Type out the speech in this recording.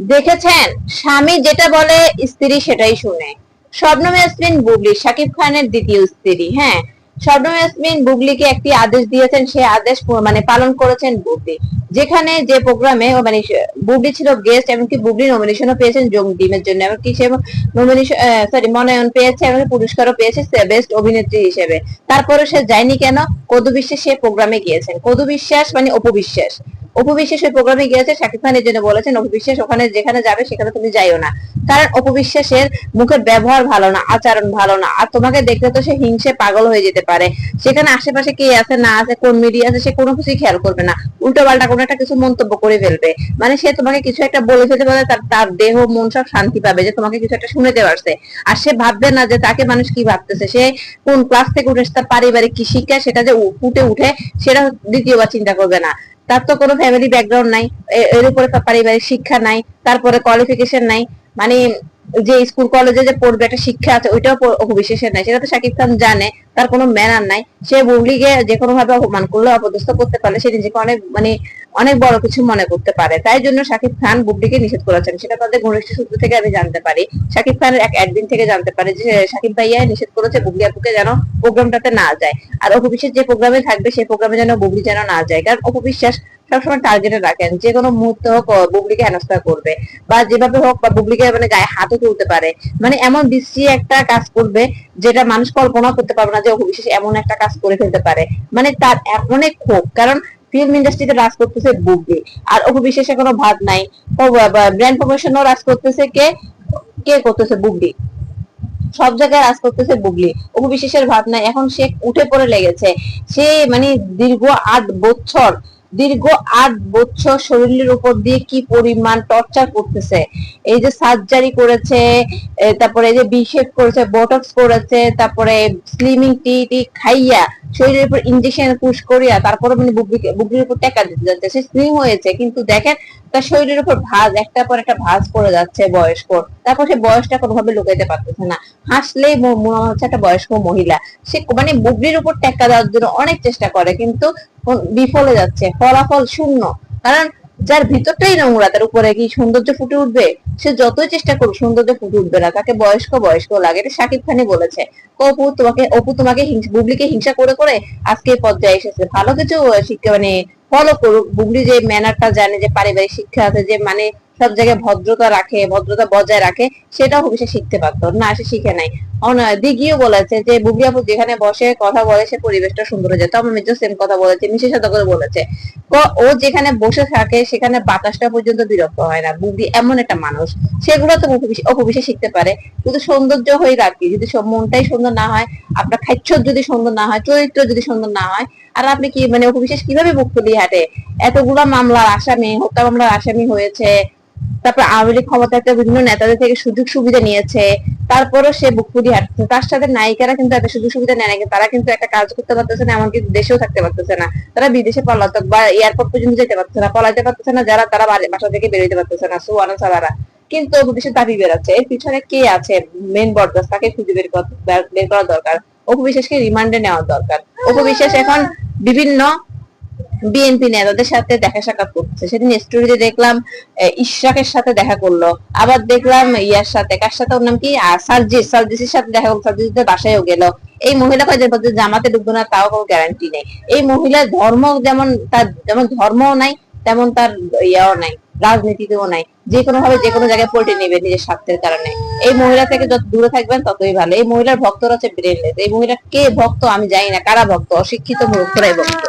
দেখেছেন? স্বামী যেটা বলে, স্ত্রী সেটাই শুনে। শবনম ইয়াসমিন বুবলি, শাকিব খানের দ্বিতীয় স্ত্রী হ্যাঁ? শবনম ইয়াসমিন বুবলিকে একটি আদেশ দিয়েছেন সেই আদেশ মানে পালন করেছেন বুবলি। যেখানে যে প্রোগ্রামে মানে সে- বুবলি ছিল গেস্ট এমনকি বুবলি নমিনেশনও পেয়েছেন জং ডিমের জন্য এমনকি সে নমিনেশন সরি মনোনয়ন পেয়েছে এমনকি পুরস্কারও পেয়েছে বেস্ট অভিনেত্রী হিসেবে। তারপরে সে যায়নি কেন? কদু বিশ্বাস সে প্রোগ্রামে গিয়েছেন। কদু বিশ্বাস মানে অপু বিশ্বাস। অপু ওই প্রোগ্রামে গিয়েছে শাকিব খান, এই জন্য বলেছেন অপু বিশ্বাস ওখানে যেখানে যাবে সেখানে তুমি যাইও না। কারণ অপু বিশ্বাসের মুখের ব্যবহার ভালো না, আচরণ ভালো না, আর তোমাকে দেখলে তো সে হিংসে পাগল হয়ে যেতে পারে। সেখানে আশেপাশে কে আছে, না আছে, কোন মিডিয়া আছে, সে কোনো কিছুই খেয়াল করবে না। উল্টো পাল্টা কোনো একটা কিছু মন্তব্য করে ফেলবে। মানে সে তোমাকে কিছু একটা বলে ফেলতে পারে তার তার দেহ, মন সব শান্তি পাবে যে তোমাকে কিছু একটা শুনেতে পারছে। আর সে ভাববে না যে তাকে মানুষ কি ভাবতেছে। সে কোন ক্লাস থেকে উঠে এসে তার পারিবারিক কি শিক্ষা, সেটা যে ফুটে উঠে, সেটা দ্বিতীয়বার চিন্তা করবে না। তার তো কোনো ফ্যামিলি ব্যাকগ্রাউন্ড নাই এর উপরে পারিবারিক শিক্ষা নাই, তারপরে কোয়ালিফিকেশন নাই মানে যে স্কুল কলেজে যে পড়বে একটা শিক্ষা আছে, ওইটাও বিশেষের নাই, সেটা তো সাকিব খান জানে তার কোনো ম্যানার নাই। সে বুবলিকে যে কোনো ভাবে অপমান করলে অপদস্থ করতে পারলে সে নিজেকে অনেক মানে অনেক বড় কিছু মনে করতে পারে। তাই জন্য শাকিব খান বুবলিকে নিষেধ করেছেন। সেটা তাদের ঘনিষ্ঠ সূত্র থেকে আমি জানতে পারি। শাকিব খানের এক একদিন থেকে জানতে পারি যে শাকিব ভাইয়া নিষেধ করেছে বুবলি আপুকে যেন প্রোগ্রামটাতে না যায়। আর অপবিশ্বাস যে প্রোগ্রামে থাকবে সেই প্রোগ্রামে যেন বুবলি যেন না যায়। কারণ অপবিশ্বাস সবসময় টার্গেটে রাখেন। যে কোনো মুহূর্তে হোক বুবলিকে হেনস্থা করবে। বা যেভাবে হোক, বা বুবলিকে মানে গায়ে হাতও তুলতে পারে। মানে এমন বিশ্রী একটা কাজ করবে, যেটা মানুষ কল্পনা করতে পারবে না যে অভিশেষ এমন একটা কাজ করে ফেলতে পারে। মানে তার অনেক ক্ষোভ। কারণ ফিল্ম ইন্ডাস্ট্রিতে রাজ করতেছে বুবলি। আর অভিশেষে কোনো ভাত নাই। ব্র্যান্ড প্রমোশনও রাজ করতেছে কে? কে করতেছে? বুবলি। সব জায়গায় রাজ করতেছে বুগলি অপু বিশেষের ভাব নাই। এখন সে উঠে পড়ে লেগেছে। সে মানে দীর্ঘ আট বছর দীর্ঘ আট বছর শরীরের উপর দিয়ে কি পরিমাণ টর্চার করতেছে? এই যে সার্জারি করেছে তারপরে এই যে বিশেপ করেছে বটক্স করেছে, তারপরে স্লিমিং টি টি খাইয়া শরীরের উপর ইনজেকশন পুশ করিয়া তারপর মানে বুকের উপর টেকা দিতে যাচ্ছে সে স্লিম হয়েছে, কিন্তু দেখেন তার শরীরের উপর ভাজ একটা পর একটা ভাজ পড়ে যাচ্ছে বয়স্ক। তারপর সে বয়সটা কোনোভাবে লুকাইতে পারতেছে না। হাসলেই মনে হচ্ছে একটা বয়স্ক মহিলা। সে মানে বুবলির উপর টেক্কা দেওয়ার জন্য অনেক চেষ্টা করে, কিন্তু কোন- বিফলে যাচ্ছে, ফলাফল শূন্য। কারণ যার ভিতরটাই নোংরা, তার উপরে কি সৌন্দর্য ফুটে উঠবে? সে যতই চেষ্টা করুক সৌন্দর্য ফুটে উঠবে না। তাকে বয়স্ক বয়স্ক লাগে। এটা শাকিব খানই বলেছে। অপু তোমাকে অপু তোমাকে বুবলিকে হিংসা করে করে আজকে পর্যায়ে এসেছে। ভালো কিছু শিক্ষা মানে ফলো করুক। বুবলি যে ম্যানারটা জানে যে পারিবারিক শিক্ষা আছে, যে মানে সব জায়গায় ভদ্রতা রাখে, ভদ্রতা বজায় রাখে, সেটাও ভবিষ্যৎ শিখতে পারতো। না, সে শিখে নাই। দিঘিও বলেছে যে, বুবলি আপু যেখানে বসে কথা বলে, সে পরিবেশটা সুন্দর হয়ে যায়। তো আমার মিত্র সেম কথা বলেছে সাথে করে বলেছে, ও- যেখানে বসে থাকে, সেখানে বাতাসটা পর্যন্ত বিরক্ত হয় না। বুবলি এমন একটা মানুষ। সেগুলো তো অপবিশ্বাস শিখতে পারে। শুধু সৌন্দর্য হয়ে রাখি যদি মনটাই সুন্দর না হয়, আপনার খাচ্ছ যদি সুন্দর না হয়, চরিত্র যদি সুন্দর না হয়, আর আপনি কি মানে অপবিশ্বাস কীভাবে বুক ফুলিয়ে হাঁটে? এতগুলা মামলার আসামি, হত্যা মামলার আসামি হয়েছে তারপর আওয়ামী লীগ ক্ষমতাতে বিভিন্ন নেতাদের থেকে সুযোগ সুবিধা নিয়েছে, তারপরও সে বুক ফুলিয়ে হাঁটছে তার সাথে নায়িকারা কিন্তু এত সুযোগ সুবিধা নেয় না তারা কিন্তু একটা কাজ করতে পারতেছে না, এমনকি দেশেও থাকতে পারতেছে না। তারা বিদেশে পলাতক বা এয়ারপোর্ট পর্যন্ত যেতে পারতেছে না, পলাইতে পারতেছে না, যারা তারা বাসা থেকে বেরোতে পারতেছে না সুয়ানা সালারা কিন্তু অপবিশ্বাস দাবি বেরোচ্ছে, এর পিছনে কে আছে? মেন বরদাস তাকে খুঁজে বের বের করা দরকার। অপবিশ্বাসকে রিমান্ডে নেওয়া দরকার। অপবিশ্বাস এখন বিভিন্ন বিএনপি নেতাদের সাথে দেখা সাক্ষাৎ করছে সেদিন স্টোরিতে দেখলাম আহ, ইশরাকের সাথে দেখা করল। আবার দেখলাম ইয়ার সাথে কার সাথে? ওর নাম কি? সার্জিস সার্জিসের সাথে দেখা করল সার্জিসের বাসায়ও গেল। এই মহিলা কয়েকজন বলছে জামাতে ঢুকবো না তাও কোনো গ্যারান্টি নেই। এই মহিলার ধর্ম যেমন তার যেমন ধর্মও নাই তেমন তার ইয়াও নাই রাজনীতিতেও নাই। যে কোনো ভাবে যে কোনো জায়গায় পল্টে নেবে নিজের স্বার্থের কারণে। এই মহিলা থেকে যত দূরে থাকবেন ততই ভালো। এই মহিলার ভক্তরা হচ্ছে ব্রেনলেস। এই মহিলা কে ভক্ত আমি জানি না কারা ভক্ত? অশিক্ষিত মূর্খরাই ভক্ত।